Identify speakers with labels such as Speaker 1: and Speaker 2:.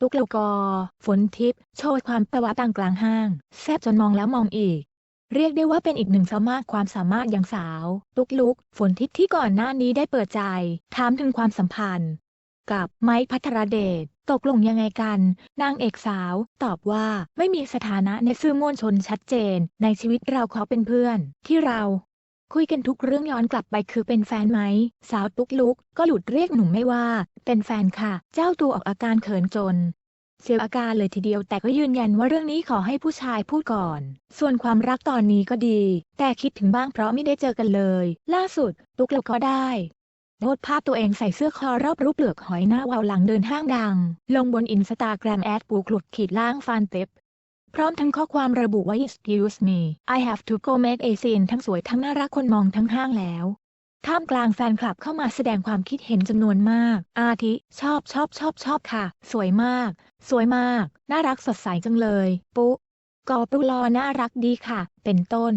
Speaker 1: ตุกโลกอ ฝนทิพย์โชว์ความประวัติต่างกลางห้าง แซบจนมองแล้วมองอีก เรียกได้ว่าเป็นอีกหนึ่งสามากความสามารถอย่างสาว ตุกลุก ฝนทิพย์ที่ก่อนหน้านี้ได้เปิดใจ ถามถึงความสัมพันธ์ กับไม้พัทรเดชตกลงยังไงกัน นางเอกสาว ตอบว่าไม่มีสถานะในสื่อมวลชนชัดเจน ในชีวิตเราขอเป็นเพื่อน ที่เรา คุยกันทุกเรื่องย้อนกลับไปคือเป็นแฟนไหม สาวตุ๊กลุก ก็หลุดเรียกหนุ่มไม่ว่า เป็นแฟนค่ะ เจ้าตัวออกอาการเขินจน เสียอาการเลยทีเดียวแต่ก็ยืนยันว่าเรื่องนี้ขอให้ผู้ชายพูดก่อน ส่วนความรักตอนนี้ก็ดี แต่คิดถึงบ้างเพราะไม่ได้เจอกันเลย ล่าสุด ตุ๊กลุกก็ได้โพสต์ภาพตัวเองใส่เสื้อคอรอบรูปเปลือกหอยหน้าวาวหลังเดินห้างดัง ลงบนอินสตาแกรมแอดปูขลุดขีดล่างฟันเต็บ พร้อมทั้งข้อความระบุว่า excuse me I have to go make a scene ทั้งสวยทั้งน่ารักคนมองทั้งห้างแล้ว ท่ามกลางแฟนคลับเข้ามาแสดงความคิดเห็นจำนวนมาก อาทิ ชอบชอบชอบชอบค่ะ สวยมาก สวยมาก น่ารักสดใสจังเลย ปุ๊กอปุลอน่ารักดีค่ะ เป็นต้น